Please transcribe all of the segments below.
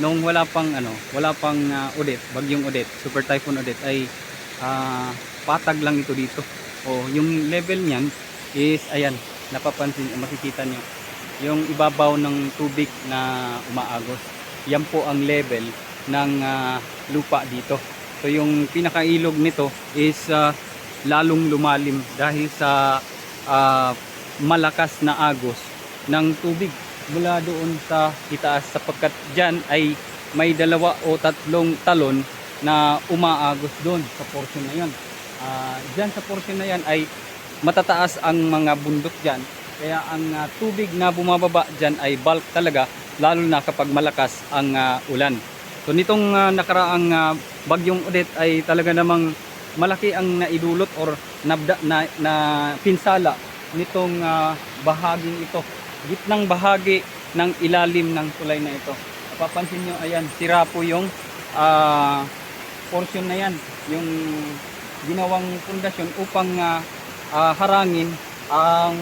nung wala pang ano, wala pang uh, Odette, bagyong Odette, Super Typhoon Odette ay ah, patag lang ito dito. O yung level niyan is ayan, napapansin, makikita nyo yung ibabaw ng tubig na umaagos. Yan po ang level ng ah, lupa dito. So yung pinakailog nito is ah, lalong lumalim dahil sa ah, malakas na agos ng tubig mula doon sa itaas sapagkat dyan ay may dalawa o tatlong talon na umaagos doon sa portion na yan. Ah, dyan sa portion na yan ay matataas ang mga bundok dyan. Kaya ang ah, tubig na bumababa dyan ay bulk talaga lalo na kapag malakas ang ah, ulan. So nitong ah, nakaraang ah, bagyong Odette ay talaga namang malaki ang naidulot or nabda, na, na pinsala nitong ah, bahaging ito. Gitnang bahagi ng ilalim ng tulay na ito. Napapansin nyo, ayan, sira po yung ah, portion na yan. Yung ginawang pundasyon upang ah, ah, harangin ang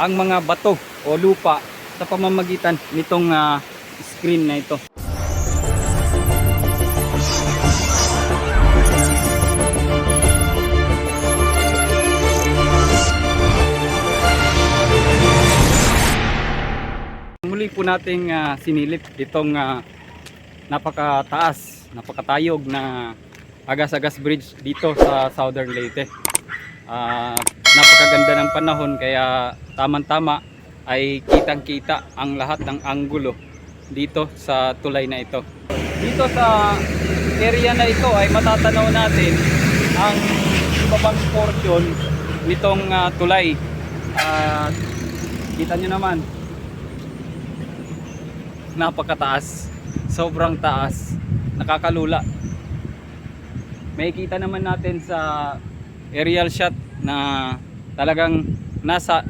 ang mga bato o lupa sa pamamagitan nitong ah, screen na ito. Muli po nating ah, sinilip itong ah, napakataas, napakatayog na Agas-Agas Bridge dito sa Southern Leyte. Ah, napakaganda ng panahon kaya tamang-tama ay kitang-kita ang lahat ng anggulo dito sa tulay na ito. Dito sa area na ito ay matatanaw natin ang ibabang portion nitong ah, tulay. At kita nyo naman napakataas. Sobrang taas. Nakakalula. May kita naman natin sa aerial shot na talagang nasa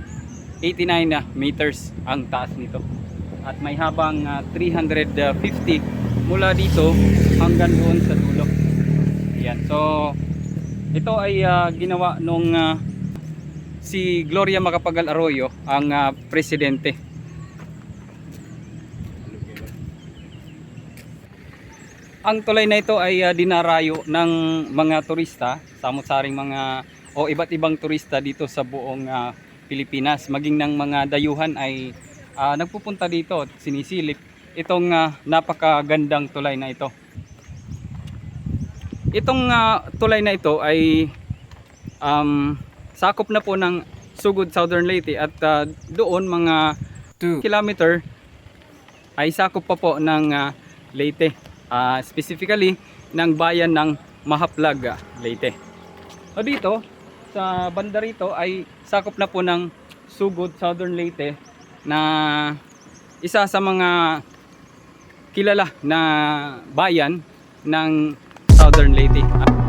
89 na meters ang taas nito. At may habang ah, 350 mula dito hanggang doon sa dulo. Yan so ito ay ah, ginawa nung ah, si Gloria Macapagal Arroyo ang ah, presidente Ang tulay na ito ay ah, dinarayo ng mga turista, samot-saring mga o iba't ibang turista dito sa buong ah, Pilipinas. Maging ng mga dayuhan ay ah, nagpupunta dito at sinisilip itong ah, napakagandang tulay na ito. Itong ah, tulay na ito ay um, sakop na po ng Sugod Southern Leyte at ah, doon mga 2 kilometer ay sakop pa po ng ah, Leyte. Ah, specifically ng bayan ng Mahaplag, ah, Leyte. So dito sa banda rito ay sakop na po ng Sugod Southern Leyte na isa sa mga kilala na bayan ng Southern Leyte.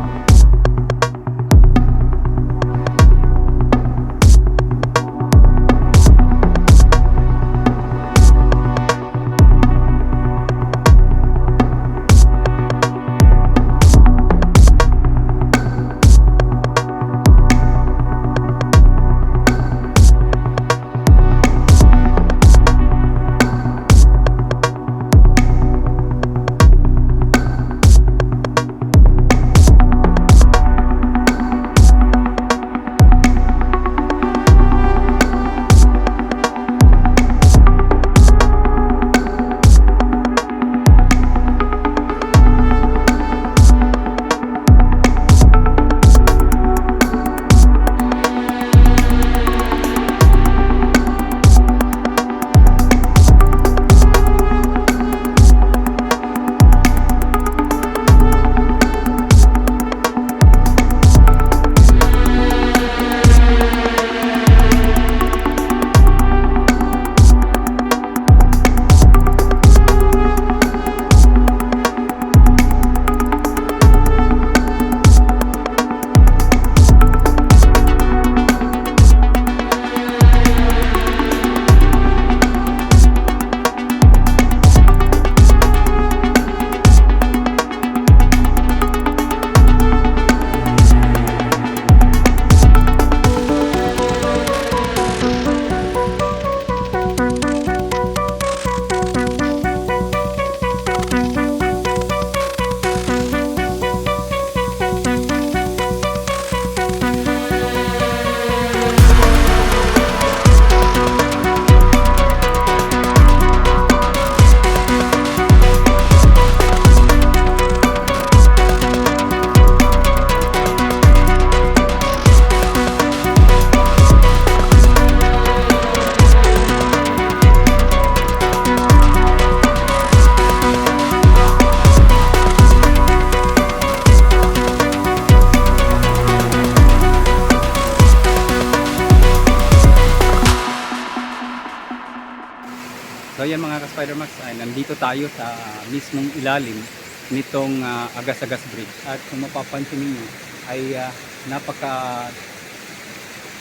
Yan mga ka-Spidermax, ay nandito tayo sa mismong ilalim nitong ah, Agas-Agas Bridge. At kung mapapansin ninyo ay ah, napaka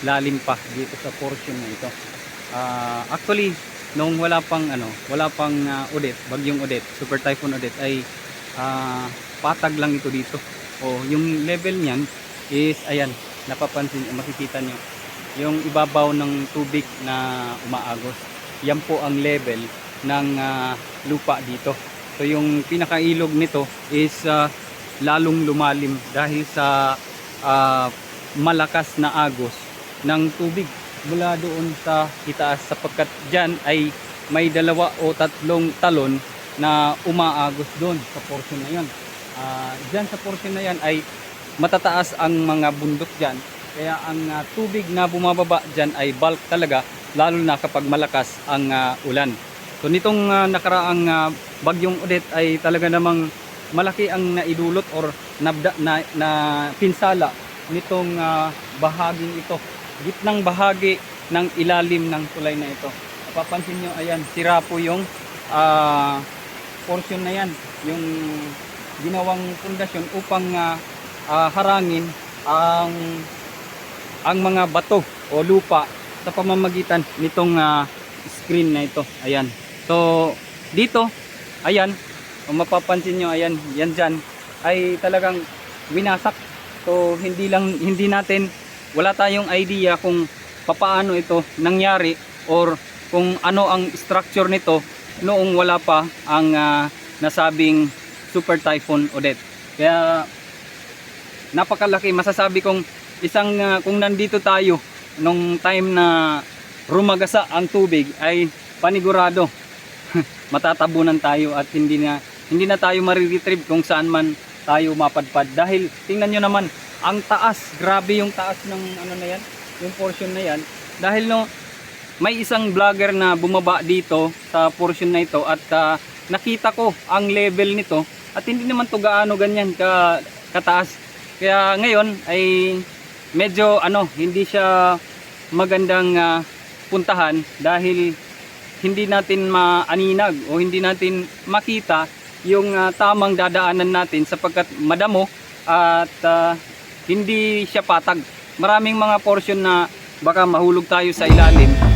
lalim pa dito sa portion na ito. Ah, actually, nung wala pang ano, wala pang ah, Odette, bagyong Odette, Super Typhoon Odette ay ah, patag lang ito dito. O yung level niyan is ayan, napapansin, makikita nyo yung ibabaw ng tubig na umaagos. Yan po ang level ng ah, lupa dito. So yung pinakailog nito is ah, lalong lumalim dahil sa ah, malakas na agos ng tubig mula doon sa itaas sapagkat dyan ay may dalawa o tatlong talon na umaagos doon sa portion na yan. Ah, dyan sa portion na yan ay matataas ang mga bundok dyan kaya ang ah, tubig na bumababa dyan ay bulk talaga lalo na kapag malakas ang ah, ulan. So nitong ah, nakaraang ah, bagyong Odette ay talaga namang malaki ang naidulot or nabda, na, na pinsala nitong ah, bahaging ito. Gitnang bahagi ng ilalim ng tulay na ito. Napapansin nyo, ayan, sira po yung ah, portion na yan. Yung ginawang pundasyon upang ah, ah, harangin ang ang mga bato o lupa sa pamamagitan nitong ah, screen na ito. Ayan. So, dito, ayan, kung mapapansin nyo, ayan, yan dyan, ay talagang winasak. So, hindi lang, hindi natin, wala tayong idea kung papaano ito nangyari or kung ano ang structure nito noong wala pa ang ah, nasabing Super Typhoon Odette. Kaya, napakalaki, masasabi kong isang ah, kung nandito tayo nung time na rumagasa ang tubig ay panigurado. Matatabunan tayo at hindi na hindi na tayo mariretrieve kung saan man tayo mapadpad. Dahil tingnan nyo naman ang taas grabe yung taas ng ano na yan yung portion na yan. Dahil no may isang vlogger na bumaba dito sa portion na ito at ah, nakita ko ang level nito at hindi naman to gaano ganyan ka kataas. Kaya ngayon ay medyo ano hindi siya magandang ah, puntahan dahil hindi natin maaninag o hindi natin makita yung ah, tamang dadaanan natin sapagkat madamo at ah, hindi siya patag. Maraming mga portion na baka mahulog tayo sa ilalim.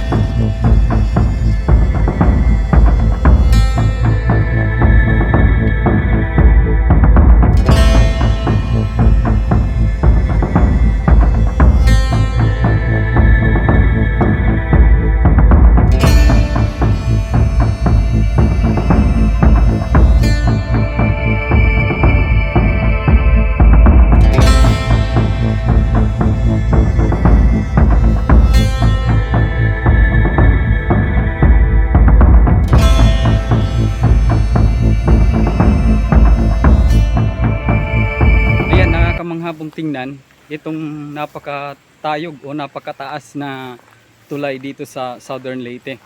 Tingnan itong napakatayog o napakataas na tulay dito sa Southern Leyte.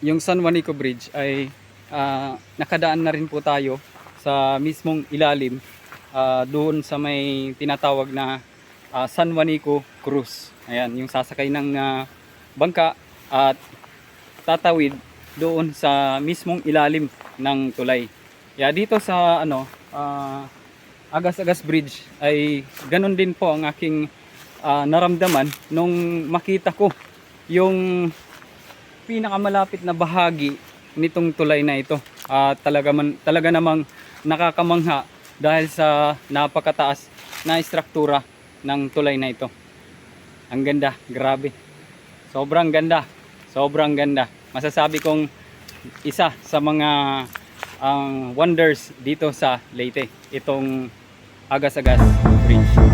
Yung San Juanico Bridge ay ah, nakadaan na rin po tayo sa mismong ilalim ah, doon sa may tinatawag na ah, San Juanico Cruise. Ayan, yung sasakay ng ah, bangka at tatawid doon sa mismong ilalim ng tulay. Yeah, dito sa ano ah, Agas-Agas Bridge ay ganun din po ang aking ah, naramdaman nung makita ko yung pinakamalapit na bahagi nitong tulay na ito. At talaga, man, talaga namang nakakamangha dahil sa napakataas na istruktura ng tulay na ito. Ang ganda, grabe. Sobrang ganda, sobrang ganda. Masasabi kong isa sa mga ang wonders dito sa Leyte, itong Agas-Agas Bridge.